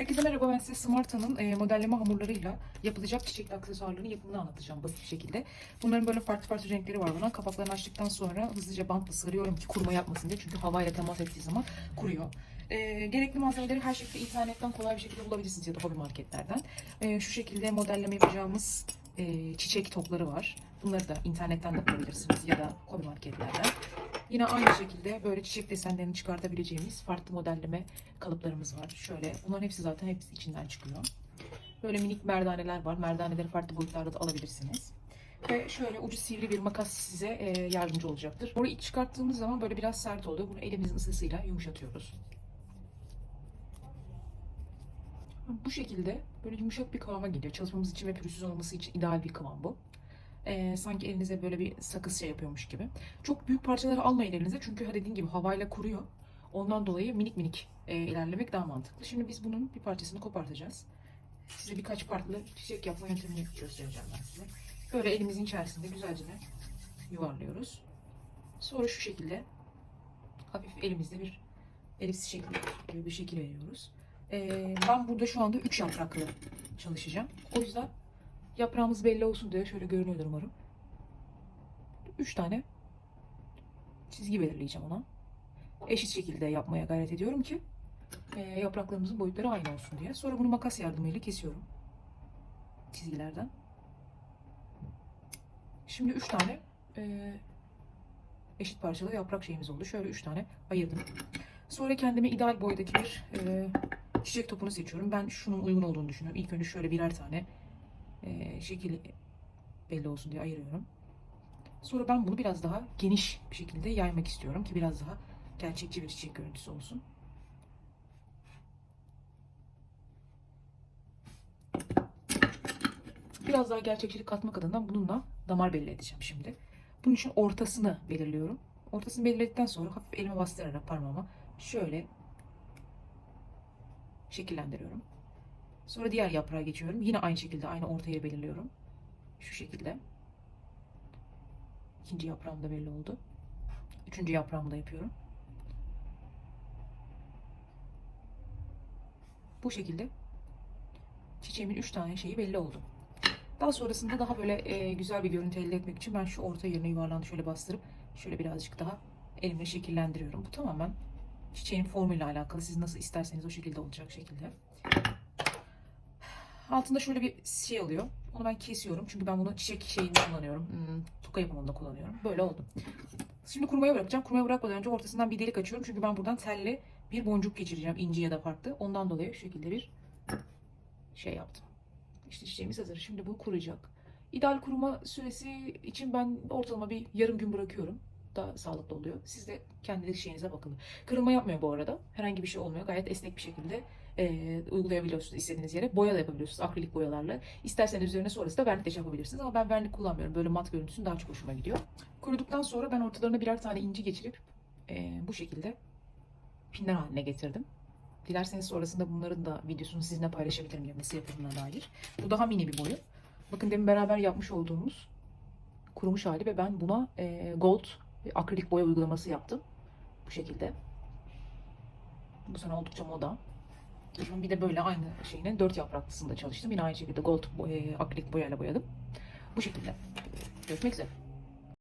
Herkese merhaba ben size Smarta'nın e, modelleme hamurlarıyla yapılacak çiçekli aksesuarların yapımını anlatacağım basit bir şekilde. Bunların böyle farklı farklı renkleri var buna. Kapaklarını açtıktan sonra hızlıca bantla sarıyorum ki kuruma yapmasın diye. Çünkü havayla temas ettiği zaman kuruyor. E, gerekli malzemeleri her şekilde internetten kolay bir şekilde bulabilirsiniz ya da hobi marketlerden. E, şu şekilde modelleme yapacağımız e, çiçek topları var. Bunları da internetten de bulabilirsiniz ya da hobi marketlerden. Yine aynı şekilde böyle çiçek desenlerini çıkartabileceğimiz farklı modelleme kalıplarımız var. Şöyle bunların hepsi zaten hepsi içinden çıkıyor. Böyle minik merdaneler var. Merdaneleri farklı boyutlarda da alabilirsiniz. Ve şöyle ucu sivri bir makas size e, yardımcı olacaktır. Bunu ilk çıkarttığımız zaman böyle biraz sert oluyor. Bunu elimizin ısısıyla yumuşatıyoruz. Bu şekilde böyle yumuşak bir kıvama geliyor. Çalışmamız için ve pürüzsüz olması için ideal bir kıvam bu. Ee, sanki elinize böyle bir sakız şey yapıyormuş gibi. Çok büyük parçaları almayın elinize çünkü dediğim gibi havayla kuruyor. Ondan dolayı minik minik e, ilerlemek daha mantıklı. Şimdi biz bunun bir parçasını kopartacağız. Size birkaç farklı çiçek yapma yöntemini göstereceğim ben size. Böyle elimizin içerisinde güzelce de yuvarlıyoruz. Sonra şu şekilde hafif elimizde bir elips şekli gibi bir şekil veriyoruz. Ee, ben burada şu anda 3 yapraklı çalışacağım. O yüzden yaprağımız belli olsun diye şöyle görünüyordur umarım. 3 tane çizgi belirleyeceğim ona. Eşit şekilde yapmaya gayret ediyorum ki e, yapraklarımızın boyutları aynı olsun diye. Sonra bunu makas yardımıyla kesiyorum. Çizgilerden. Şimdi 3 tane e, eşit parçalı yaprak şeyimiz oldu. Şöyle 3 tane ayırdım. Sonra kendime ideal boydaki bir e, çiçek topunu seçiyorum. Ben şunun uygun olduğunu düşünüyorum. İlk önce şöyle birer tane e, şekil belli olsun diye ayırıyorum. Sonra ben bunu biraz daha geniş bir şekilde yaymak istiyorum ki biraz daha gerçekçi bir çiçek görüntüsü olsun. Biraz daha gerçekçilik katmak adına bununla damar belli edeceğim şimdi. Bunun için ortasını belirliyorum. Ortasını belirledikten sonra hafif elime bastırarak parmağıma şöyle şekillendiriyorum. Sonra diğer yaprağa geçiyorum. Yine aynı şekilde aynı ortayı belirliyorum. Şu şekilde. İkinci yaprağım da belli oldu. Üçüncü yaprağımı da yapıyorum. Bu şekilde çiçeğimin üç tane şeyi belli oldu. Daha sonrasında daha böyle e, güzel bir görüntü elde etmek için ben şu orta yerine yuvarlandı şöyle bastırıp şöyle birazcık daha elimle şekillendiriyorum. Bu tamamen çiçeğin formuyla alakalı. Siz nasıl isterseniz o şekilde olacak şekilde. Altında şöyle bir şey oluyor. Onu ben kesiyorum. Çünkü ben bunu çiçek şeyinde kullanıyorum. Hmm, toka yapımında kullanıyorum. Böyle oldu. Şimdi kurumaya bırakacağım. Kurumaya bırakmadan önce ortasından bir delik açıyorum. Çünkü ben buradan telli bir boncuk geçireceğim. inci ya da farklı. Ondan dolayı şu şekilde bir şey yaptım. İşte çiçeğimiz hazır. Şimdi bu kuruyacak. İdeal kuruma süresi için ben ortalama bir yarım gün bırakıyorum. Daha sağlıklı oluyor. Siz de kendi şeyinize bakın. Kırılma yapmıyor bu arada. Herhangi bir şey olmuyor. Gayet esnek bir şekilde e, uygulayabiliyorsunuz istediğiniz yere. Boya da yapabiliyorsunuz akrilik boyalarla. İsterseniz üzerine sonrası da vernik de şey yapabilirsiniz. Ama ben vernik kullanmıyorum. Böyle mat görüntüsü daha çok hoşuma gidiyor. Kuruduktan sonra ben ortalarına birer tane inci geçirip e, bu şekilde pinler haline getirdim. Dilerseniz sonrasında bunların da videosunu sizinle paylaşabilirim ya nasıl yapıldığına dair. Bu daha mini bir boyu. Bakın demin beraber yapmış olduğumuz kurumuş hali ve ben buna e, gold akrilik boya uygulaması yaptım. Bu şekilde. Bu sene oldukça moda. Bir de böyle aynı şeyinin dört yapraklısında çalıştım. Yine aynı şekilde gold boya, akrilik boyayla boyadım. Bu şekilde. Görüşmek üzere.